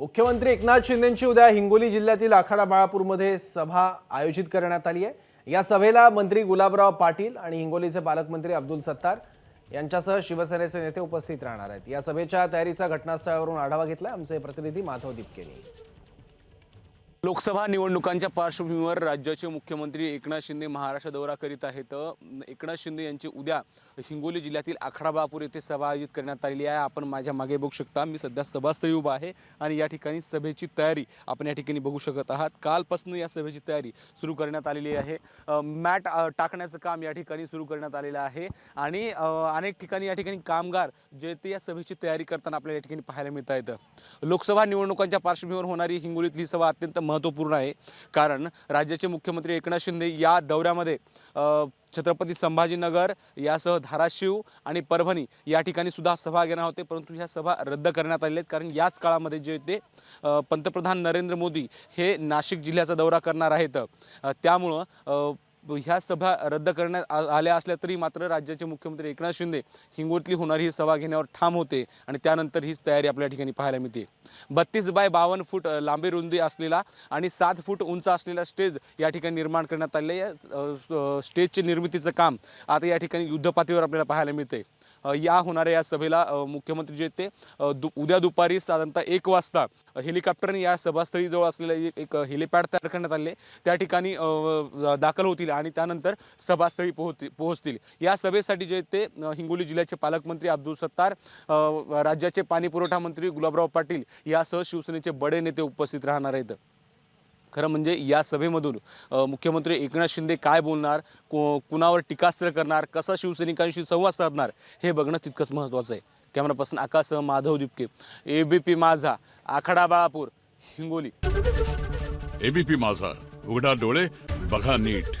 मुख्यमंत्री एकनाथ शिंदेची उद्या हिंगोली जिल्ह्यातील आखाडा बाळापूरमध्ये सभा आयोजित करण्यात आली आहे. या सभेला मंत्री गुलाबराव पाटील आणि हिंगोलीचे पालकमंत्री अब्दुल सत्तार यांच्यासह शिवसेनेचे नेते उपस्थित राहणार आहेत. या सभेच्या तयारीचा घटनास्थळावरून आढावा घेतला आमचे प्रतिनिधी माधव दिपकेनी. लोकसभा निवडणुकांच्या पार्श्वभूमीवर राज्याचे मुख्यमंत्री एकनाथ शिंदे महाराष्ट्र दौरा करीत आहेत. एकनाथ शिंदे यांची उद्या हिंगोली जिल्ह्यातील आखडाबापूर येथे सभा आयोजित करण्यात आलेली आहे. आपण माझ्या मागे बघू शकता मी सध्या सभास्थळी उभा आहे आणि या ठिकाणी सभेची तयारी आपण या ठिकाणी बघू शकत आहात. कालपासून या सभेची तयारी सुरू करण्यात आलेली आहे. मॅट टाकण्याचं काम या ठिकाणी सुरू करण्यात आलेलं आहे आणि अनेक ठिकाणी या ठिकाणी कामगार जे ते या सभेची तयारी करताना आपल्याला या ठिकाणी पाहायला मिळत आहेत लोकसभा निवडणुकांच्या पार्श्वभूमीवर होणारी हिंगोलीतली सभा अत्यंत महत्त्वपूर्ण आहे. कारण राज्याचे मुख्यमंत्री एकनाथ शिंदे या दौऱ्यामध्ये छत्रपती संभाजीनगर यासह धाराशिव आणि परभणी या ठिकाणी सुद्धा सभा घेणार होते. परंतु ह्या सभा रद्द करण्यात आलेल्या आहेत. कारण याच काळामध्ये जे ते पंतप्रधान नरेंद्र मोदी हे नाशिक जिल्ह्याचा दौरा करणार आहेत. त्यामुळं ह्या सभा रद्द करण्यात आ- आल्या असल्या तरी मात्र राज्याचे मुख्यमंत्री एकनाथ शिंदे हिंगोलीतली होणारी ही सभा घेण्यावर ठाम होते आणि त्यानंतर हीच तयारी आपल्या ठिकाणी पाहायला मिळते. बत्तीस बाय बावन्न फूट लांबी रुंदी असलेला आणि सात फूट उंच असलेला स्टेज या ठिकाणी निर्माण करण्यात आले या स्टेजच्या निर्मितीचं काम आता या ठिकाणी युद्धपातळीवर आपल्याला पाहायला मिळते या होणाऱ्या या सभेला मुख्यमंत्री जे ते दु उद्या दुपारी साधारणतः एक वाजता हेलिकॉप्टरने या सभास्थळी जवळ असलेलं एक हेलिपॅड तयार करण्यात आले त्या ठिकाणी दाखल होतील आणि त्यानंतर सभास्थळी पोहोचतील पोहोचतील. या सभेसाठी जे ते हिंगोली जिल्ह्याचे पालकमंत्री अब्दुल सत्तार राज्याचे पाणीपुरवठा मंत्री गुलाबराव पाटील यासह शिवसेनेचे बडे नेते उपस्थित राहणार आहेत. खरं म्हणजे या सभेमधून मुख्यमंत्री एकनाथ शिंदे काय बोलणार को कुणावर टीकास्त्र करणार कसा शिवसैनिकांशी संवाद साधणार हे बघणं तितकंच महत्त्वाचं आहे. Camera person आकाशसह Madhav Dipke A B P Majha Akhada Balapur Hingoli. ABP माझा उघडा डोळे बघा नीट.